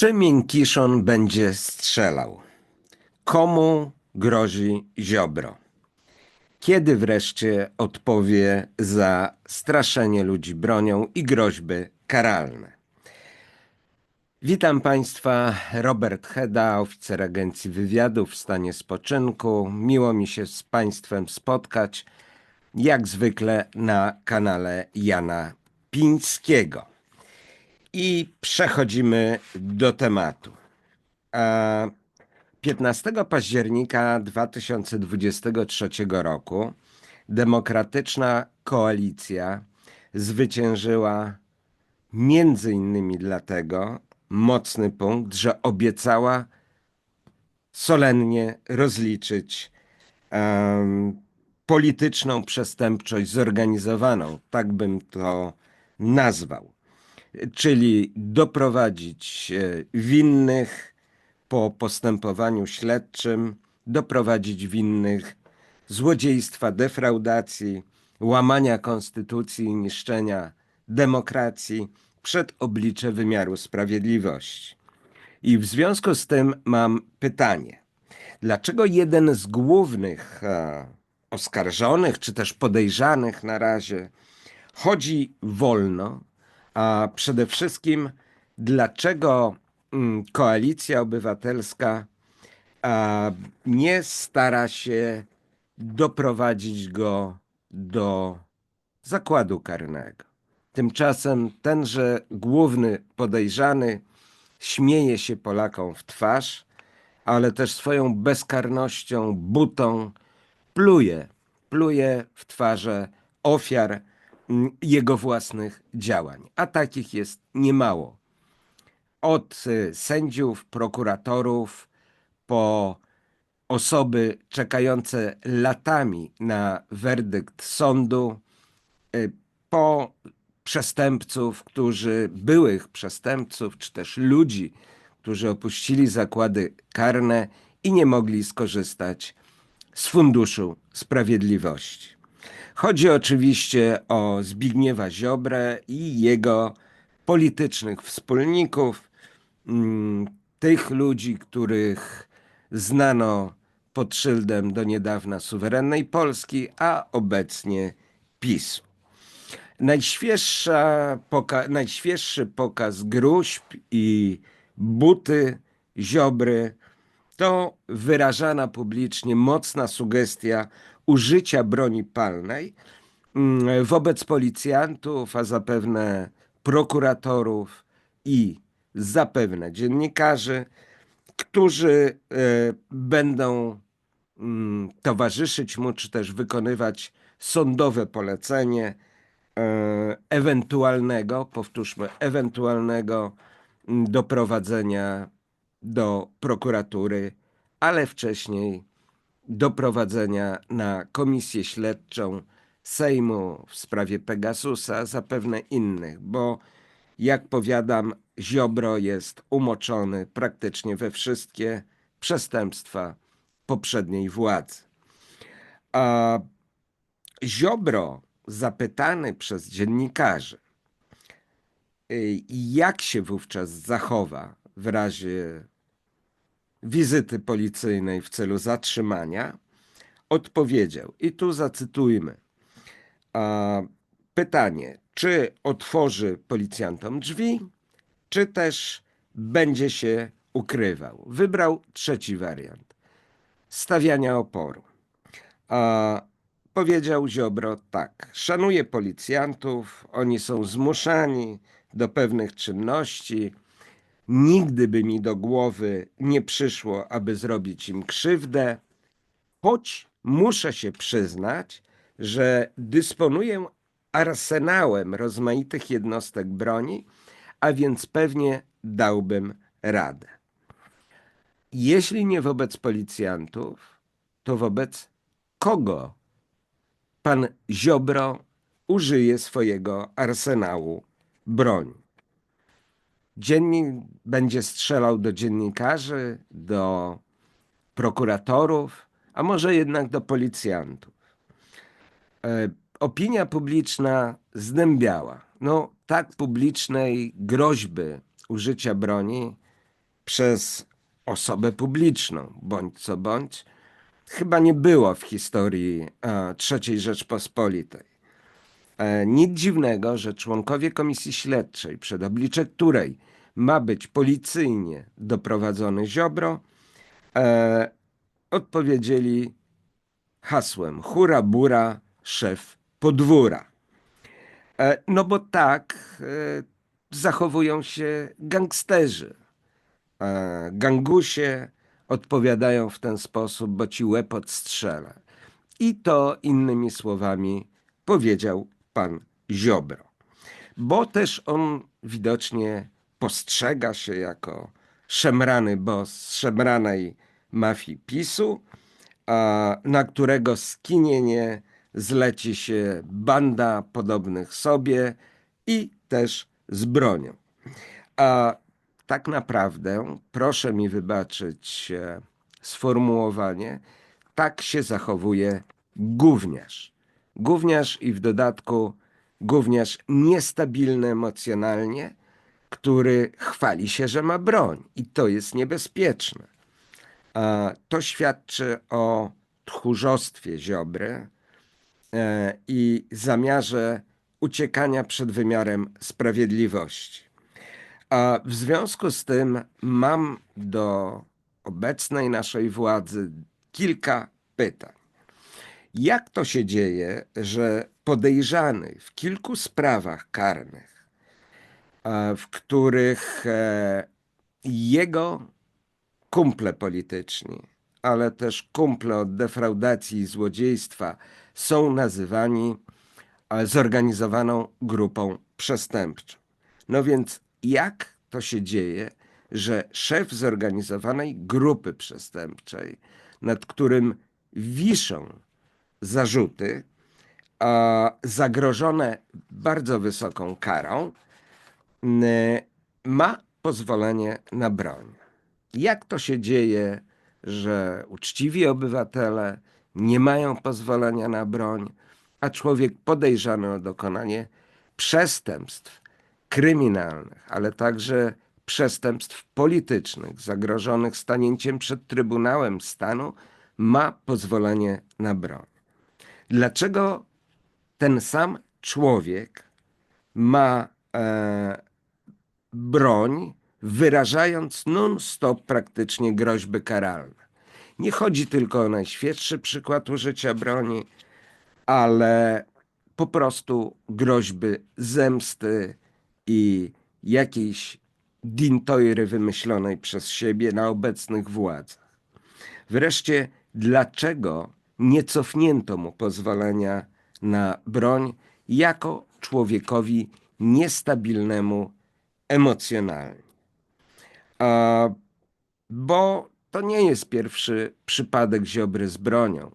Czy Miękiszon będzie strzelał? Komu grozi Ziobro? Kiedy wreszcie odpowie za straszenie ludzi bronią i groźby karalne? Witam Państwa, Robert Heda, oficer Agencji Wywiadu w stanie spoczynku. Miło mi się z Państwem spotkać, jak zwykle na kanale Jana Pińskiego. I przechodzimy do tematu. A 15 października 2023 roku demokratyczna koalicja zwyciężyła między innymi dlatego mocny punkt, że obiecała solennie rozliczyć em, polityczną przestępczość zorganizowaną, tak bym to nazwał czyli doprowadzić e, winnych po postępowaniu śledczym, doprowadzić winnych złodziejstwa, defraudacji, łamania konstytucji i niszczenia demokracji przed oblicze wymiaru sprawiedliwości. I w związku z tym mam pytanie. Dlaczego jeden z głównych e, oskarżonych, czy też podejrzanych na razie, chodzi wolno, a przede wszystkim, dlaczego mm, koalicja obywatelska nie stara się doprowadzić go do zakładu karnego. Tymczasem tenże główny podejrzany śmieje się Polakom w twarz, ale też swoją bezkarnością, butą pluje, pluje w twarze ofiar jego własnych działań. A takich jest niemało. Od y, sędziów, prokuratorów, po osoby czekające latami na werdykt sądu, y, po przestępców, którzy byłych przestępców, czy też ludzi, którzy opuścili zakłady karne i nie mogli skorzystać z Funduszu Sprawiedliwości. Chodzi oczywiście o Zbigniewa Ziobrę i jego politycznych wspólników, mm, tych ludzi, których znano pod szyldem do niedawna suwerennej Polski, a obecnie PiSu. Najświeższa poka najświeższy pokaz gruźb i buty Ziobry to wyrażana publicznie mocna sugestia użycia broni palnej mm, wobec policjantów, a zapewne prokuratorów i zapewne dziennikarzy, którzy e, będą mm, towarzyszyć mu, czy też wykonywać sądowe polecenie e, ewentualnego, powtórzmy, ewentualnego mm, doprowadzenia do prokuratury, ale wcześniej doprowadzenia na komisję śledczą Sejmu w sprawie Pegasusa, zapewne innych, bo jak powiadam, Ziobro jest umoczony praktycznie we wszystkie przestępstwa poprzedniej władzy. A Ziobro, zapytany przez dziennikarzy, y, jak się wówczas zachowa w razie wizyty policyjnej w celu zatrzymania, odpowiedział, i tu zacytujmy, a, pytanie, czy otworzy policjantom drzwi, czy też będzie się ukrywał. Wybrał trzeci wariant stawiania oporu. A, powiedział Ziobro tak, szanuję policjantów, oni są zmuszani do pewnych czynności, Nigdy by mi do głowy nie przyszło, aby zrobić im krzywdę, choć muszę się przyznać, że dysponuję arsenałem rozmaitych jednostek broni, a więc pewnie dałbym radę. Jeśli nie wobec policjantów, to wobec kogo pan Ziobro użyje swojego arsenału broni? Dziennik będzie strzelał do dziennikarzy, do prokuratorów, a może jednak do policjantów. E, opinia publiczna zdębiała. No, tak publicznej groźby użycia broni przez osobę publiczną, bądź co bądź, chyba nie było w historii e, III Rzeczpospolitej. E, Nic dziwnego, że członkowie komisji śledczej, przed oblicze której ma być policyjnie doprowadzony Ziobro, e, odpowiedzieli hasłem hura bura, szef podwóra. E, No bo tak e, zachowują się gangsterzy. E, Gangusie odpowiadają w ten sposób, bo ci łeb odstrzelę. I to innymi słowami powiedział pan Ziobro. Bo też on widocznie postrzega się jako szemrany boss szemranej mafii PiSu, na którego skinienie zleci się banda podobnych sobie i też z bronią. A tak naprawdę, proszę mi wybaczyć e, sformułowanie, tak się zachowuje gówniarz. Gówniarz i w dodatku gówniarz niestabilny emocjonalnie, który chwali się, że ma broń i to jest niebezpieczne. To świadczy o tchórzostwie Ziobry e, i zamiarze uciekania przed wymiarem sprawiedliwości. A w związku z tym mam do obecnej naszej władzy kilka pytań. Jak to się dzieje, że podejrzany w kilku sprawach karnych, w których e, jego kumple polityczni, ale też kumple od defraudacji i złodziejstwa są nazywani e, zorganizowaną grupą przestępczą? No więc jak to się dzieje, że szef zorganizowanej grupy przestępczej, nad którym wiszą zarzuty, zagrożone bardzo wysoką karą, ma pozwolenie na broń? Jak to się dzieje, że uczciwi obywatele nie mają pozwolenia na broń, a człowiek podejrzany o dokonanie przestępstw kryminalnych, ale także przestępstw politycznych zagrożonych stanięciem przed Trybunałem Stanu ma pozwolenie na broń. Dlaczego ten sam człowiek ma e, broń, wyrażając non-stop praktycznie groźby karalne? Nie chodzi tylko o najświeższy przykład użycia broni, ale po prostu groźby zemsty i jakiejś dintojry wymyślonej przez siebie na obecnych władzach. Wreszcie, dlaczego nie cofnięto mu pozwolenia na broń jako człowiekowi niestabilnemu emocjonalnie? A, bo to nie jest pierwszy przypadek Ziobry z bronią.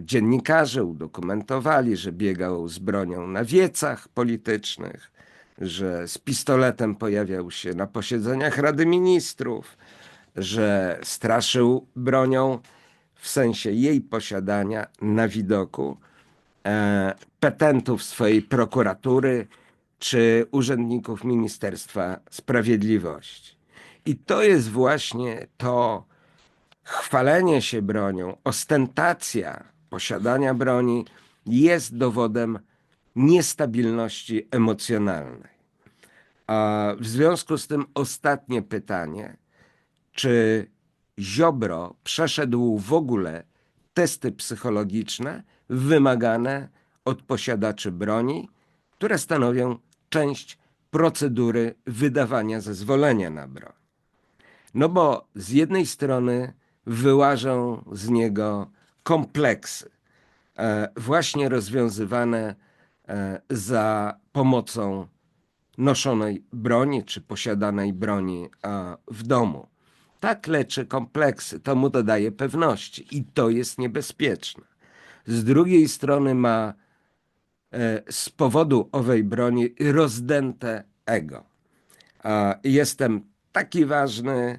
Dziennikarze udokumentowali, że biegał z bronią na wiecach politycznych, że z pistoletem pojawiał się na posiedzeniach Rady Ministrów, że straszył bronią w sensie jej posiadania na widoku e, petentów swojej prokuratury czy urzędników Ministerstwa Sprawiedliwości. I to jest właśnie to chwalenie się bronią, ostentacja posiadania broni jest dowodem niestabilności emocjonalnej. A w związku z tym ostatnie pytanie, czy Ziobro przeszedł w ogóle testy psychologiczne wymagane od posiadaczy broni, które stanowią część procedury wydawania zezwolenia na broń. No bo z jednej strony wyłażą z niego kompleksy, e, właśnie rozwiązywane e, za pomocą noszonej broni czy posiadanej broni w domu. Tak leczy kompleksy, to mu dodaje pewności i to jest niebezpieczne. Z drugiej strony ma z powodu owej broni rozdęte ego. Jestem taki ważny,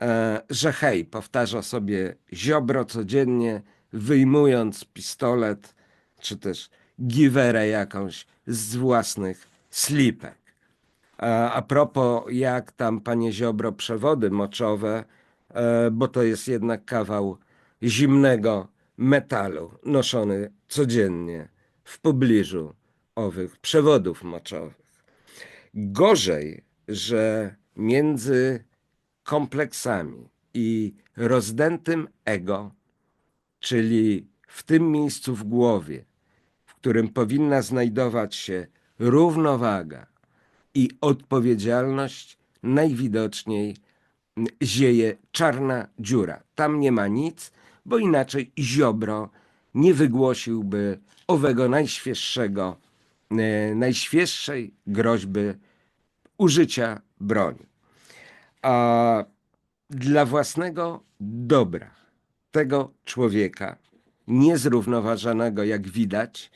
e, że hej, powtarza sobie ziobro codziennie, wyjmując pistolet, czy też giwerę jakąś z własnych slipek. A, a propos, jak tam, panie Ziobro, przewody moczowe, e, bo to jest jednak kawał zimnego metalu noszony codziennie w pobliżu owych przewodów moczowych. Gorzej, że między kompleksami i rozdętym ego, czyli w tym miejscu w głowie, w którym powinna znajdować się równowaga i odpowiedzialność, najwidoczniej zieje czarna dziura. Tam nie ma nic, bo inaczej Ziobro nie wygłosiłby owego najświeższego, e, najświeższej groźby użycia broni. A dla własnego dobra tego człowieka, niezrównoważonego jak widać,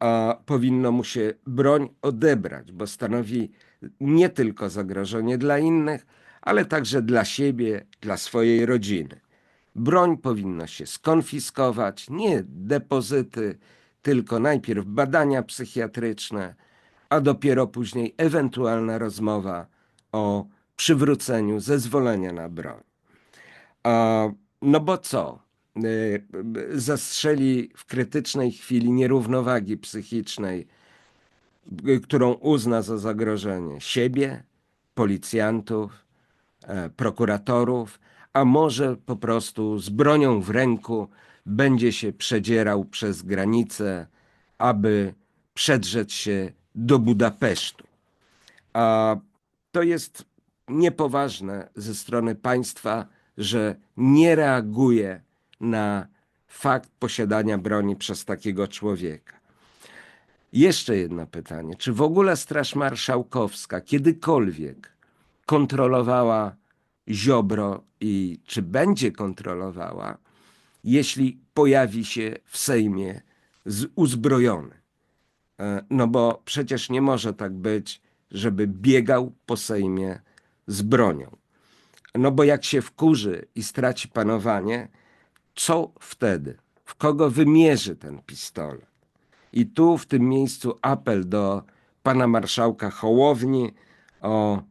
a powinno mu się broń odebrać, bo stanowi nie tylko zagrożenie dla innych, ale także dla siebie, dla swojej rodziny. Broń powinno się skonfiskować, nie depozyty, tylko najpierw badania psychiatryczne, a dopiero później ewentualna rozmowa o przywróceniu zezwolenia na broń. No bo co? Y, Zastrzeli w krytycznej chwili nierównowagi psychicznej, y, którą uzna za zagrożenie siebie, policjantów, e, prokuratorów, a może po prostu z bronią w ręku będzie się przedzierał przez granicę, aby przedrzeć się do Budapesztu. A to jest niepoważne ze strony państwa, że nie reaguje na fakt posiadania broni przez takiego człowieka. Jeszcze jedno pytanie. Czy w ogóle Straż Marszałkowska kiedykolwiek kontrolowała Ziobro i czy będzie kontrolowała, jeśli pojawi się w Sejmie uzbrojony? E, No bo przecież nie może tak być, żeby biegał po Sejmie z bronią. No bo jak się wkurzy i straci panowanie, co wtedy? W kogo wymierzy ten pistolet? I tu w tym miejscu apel do pana marszałka Hołowni o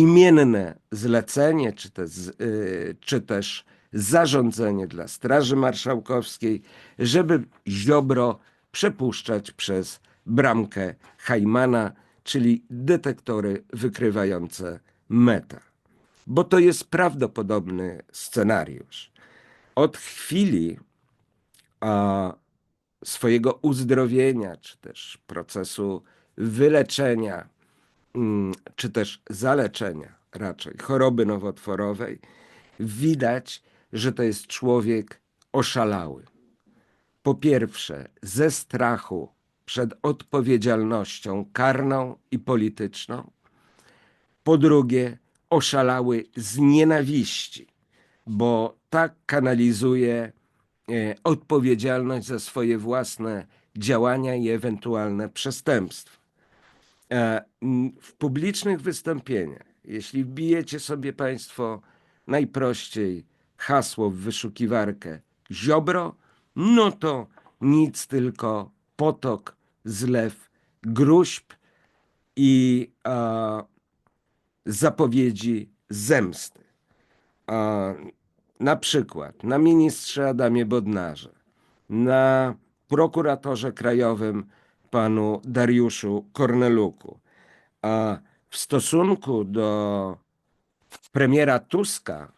imienne zlecenie, czy też, y, czy też zarządzenie dla Straży Marszałkowskiej, żeby Ziobro przepuszczać przez bramkę Hajmana, czyli detektory wykrywające metal. Bo to jest prawdopodobny scenariusz. Od chwili a, swojego uzdrowienia, czy też procesu wyleczenia, czy też zaleczenia raczej choroby nowotworowej, widać, że to jest człowiek oszalały. Po pierwsze, ze strachu przed odpowiedzialnością karną i polityczną. Po drugie, oszalały z nienawiści, bo tak kanalizuje e, odpowiedzialność za swoje własne działania i ewentualne przestępstwa. E, W publicznych wystąpieniach, jeśli wbijecie sobie Państwo najprościej hasło w wyszukiwarkę Ziobro, no to nic tylko potok, zlew, gruźb i zapowiedzi zemsty. Na przykład na ministrze Adamie Bodnarze, na prokuratorze krajowym panu Dariuszu Korneluku, a w stosunku do premiera Tuska,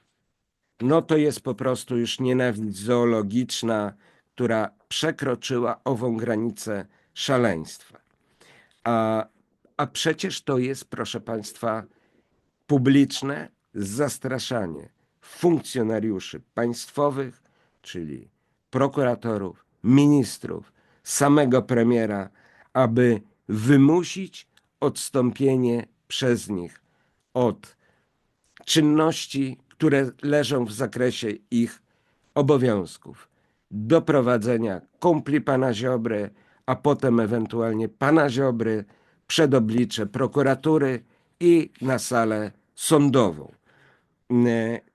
no to jest po prostu już nienawiść zoologiczna, która przekroczyła ową granicę szaleństwa. A, a przecież to jest, proszę Państwa, publiczne zastraszanie funkcjonariuszy państwowych, czyli prokuratorów, ministrów, samego premiera, aby wymusić odstąpienie przez nich od czynności, które leżą w zakresie ich obowiązków. Doprowadzenia kumpli pana Ziobry, a potem ewentualnie pana Ziobry przed oblicze prokuratury i na salę sądową.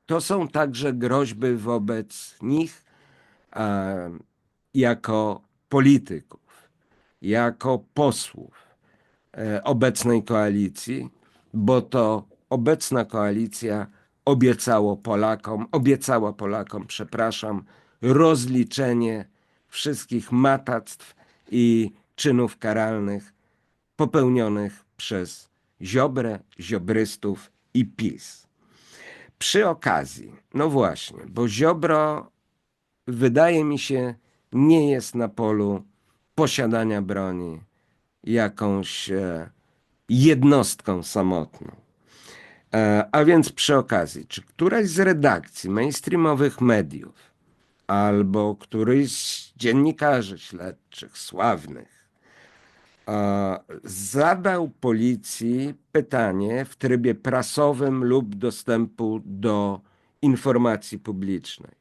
To są także groźby wobec nich jako polityków, jako posłów e, obecnej koalicji, bo to obecna koalicja obiecało Polakom, obiecała Polakom, przepraszam, rozliczenie wszystkich matactw i czynów karalnych popełnionych przez Ziobrę, Ziobrystów i PiS. Przy okazji, no właśnie, bo Ziobro wydaje mi się nie jest na polu posiadania broni jakąś e, jednostką samotną. E, a więc przy okazji, czy któraś z redakcji mainstreamowych mediów albo któryś z dziennikarzy śledczych sławnych e, zadał policji pytanie w trybie prasowym lub dostępu do informacji publicznej,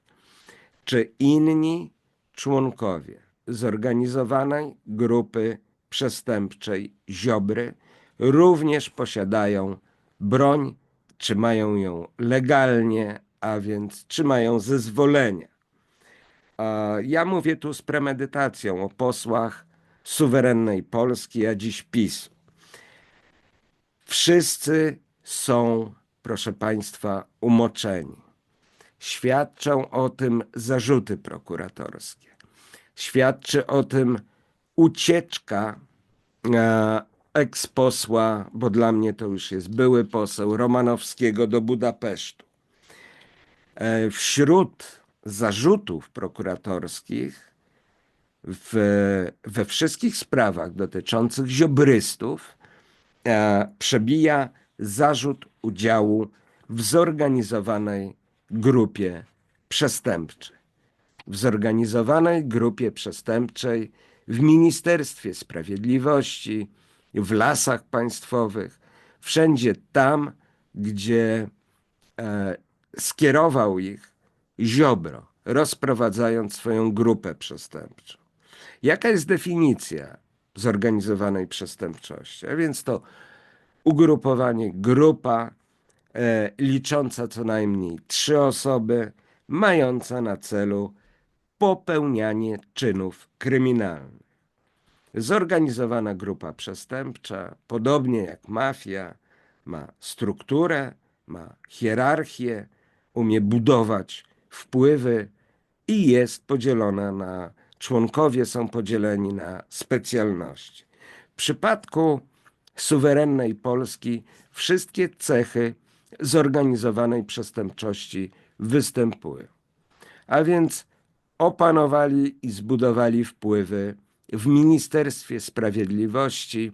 czy inni członkowie zorganizowanej grupy przestępczej Ziobry również posiadają broń, czy mają ją legalnie, a więc czy mają zezwolenia. A Ja mówię tu z premedytacją o posłach suwerennej Polski, a dziś PiSu. Wszyscy są, proszę Państwa, umoczeni. Świadczą o tym zarzuty prokuratorskie. Świadczy o tym ucieczka e, eksposła, bo dla mnie to już jest były poseł Romanowskiego do Budapesztu. E, Wśród zarzutów prokuratorskich w, we wszystkich sprawach dotyczących ziobrystów e, przebija zarzut udziału w zorganizowanej grupie przestępczej. W zorganizowanej grupie przestępczej w Ministerstwie Sprawiedliwości, w lasach państwowych, wszędzie tam, gdzie e, skierował ich Ziobro, rozprowadzając swoją grupę przestępczą. Jaka jest definicja zorganizowanej przestępczości? A więc to ugrupowanie, grupa e, licząca co najmniej trzy osoby, mająca na celu popełnianie czynów kryminalnych. Zorganizowana grupa przestępcza, podobnie jak mafia, ma strukturę, ma hierarchię, umie budować wpływy i jest podzielona na członkowie są podzieleni na specjalności. W przypadku suwerennej Polski wszystkie cechy zorganizowanej przestępczości występują. A więc opanowali i zbudowali wpływy w Ministerstwie Sprawiedliwości,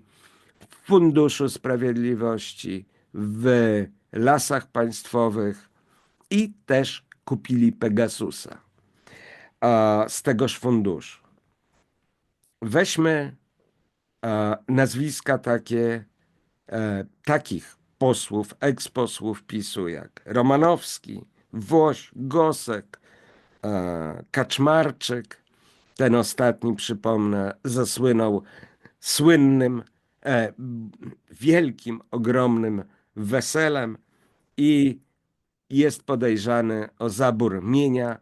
w Funduszu Sprawiedliwości, w lasach państwowych i też kupili Pegasusa z tegoż funduszu. Weźmy nazwiska takie e, takich posłów, eksposłów PiSu jak Romanowski, Woś, Gosek, Kaczmarczyk. Ten ostatni, przypomnę, zasłynął słynnym, e, wielkim, ogromnym weselem i jest podejrzany o zabór mienia,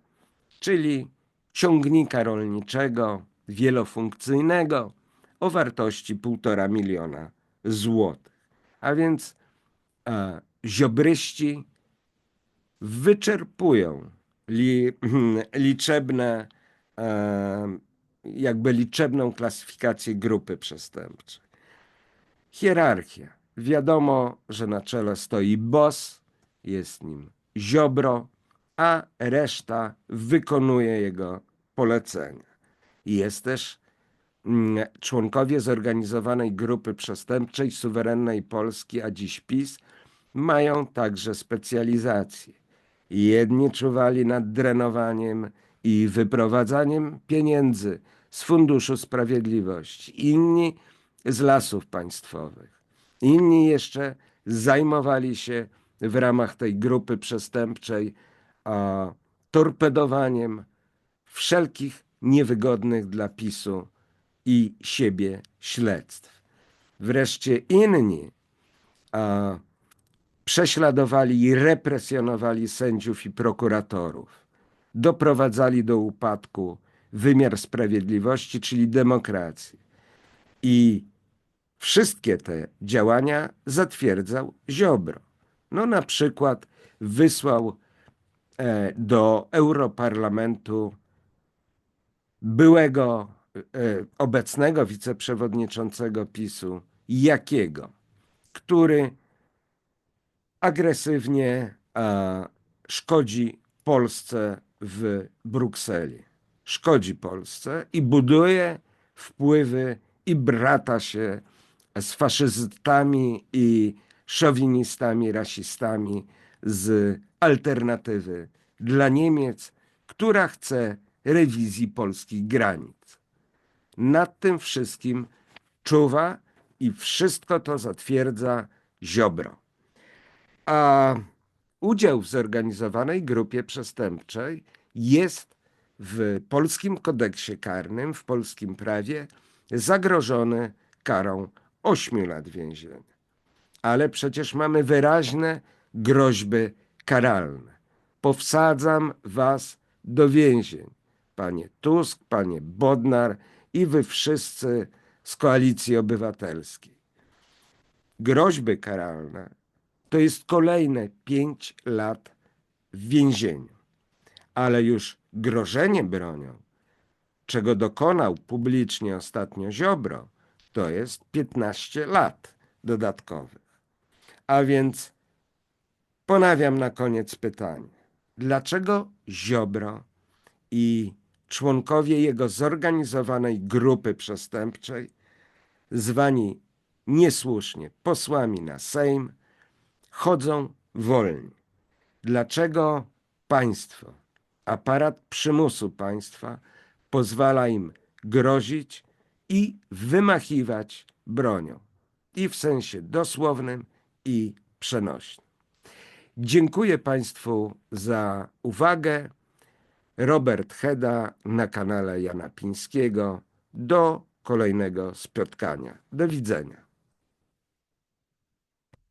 czyli ciągnika rolniczego wielofunkcyjnego o wartości 1,5 miliona złotych. A więc e, ziobryści wyczerpują li, liczebne, e, jakby liczebną klasyfikację grupy przestępczej. Hierarchia. Wiadomo, że na czele stoi boss, jest nim Ziobro, a reszta wykonuje jego polecenia. Jest też mm, członkowie zorganizowanej grupy przestępczej suwerennej Polski, a dziś PiS, mają także specjalizacje. Jedni czuwali nad drenowaniem i wyprowadzaniem pieniędzy z Funduszu Sprawiedliwości, inni z lasów państwowych. Inni jeszcze zajmowali się w ramach tej grupy przestępczej a, torpedowaniem wszelkich niewygodnych dla PiSu i siebie śledztw. Wreszcie inni a, prześladowali i represjonowali sędziów i prokuratorów. Doprowadzali do upadku wymiar sprawiedliwości, czyli demokracji. I wszystkie te działania zatwierdzał Ziobro. No na przykład wysłał e, do Europarlamentu byłego e, obecnego wiceprzewodniczącego PiSu Jakiego, który agresywnie szkodzi Polsce w Brukseli. Szkodzi Polsce i buduje wpływy i brata się z faszystami i szowinistami, rasistami z alternatywy dla Niemiec, która chce rewizji polskich granic. Nad tym wszystkim czuwa i wszystko to zatwierdza Ziobro. A udział w zorganizowanej grupie przestępczej jest w polskim kodeksie karnym, w polskim prawie zagrożony karą 8 lat więzienia. Ale przecież mamy wyraźne groźby karalne. Powsadzam was do więzień. Panie Tusk, panie Bodnar i wy wszyscy z koalicji obywatelskiej. Groźby karalne to jest kolejne 5 lat w więzieniu. Ale już grożenie bronią, czego dokonał publicznie ostatnio Ziobro, to jest 15 lat dodatkowych. A więc ponawiam na koniec pytanie. Dlaczego Ziobro i członkowie jego zorganizowanej grupy przestępczej, zwani niesłusznie posłami na Sejm, chodzą wolni? Dlaczego państwo, aparat przymusu państwa pozwala im grozić i wymachiwać bronią? I w sensie dosłownym, i przenośnym. Dziękuję Państwu za uwagę. Robert Heda na kanale Jana Pińskiego. Do kolejnego spotkania. Do widzenia.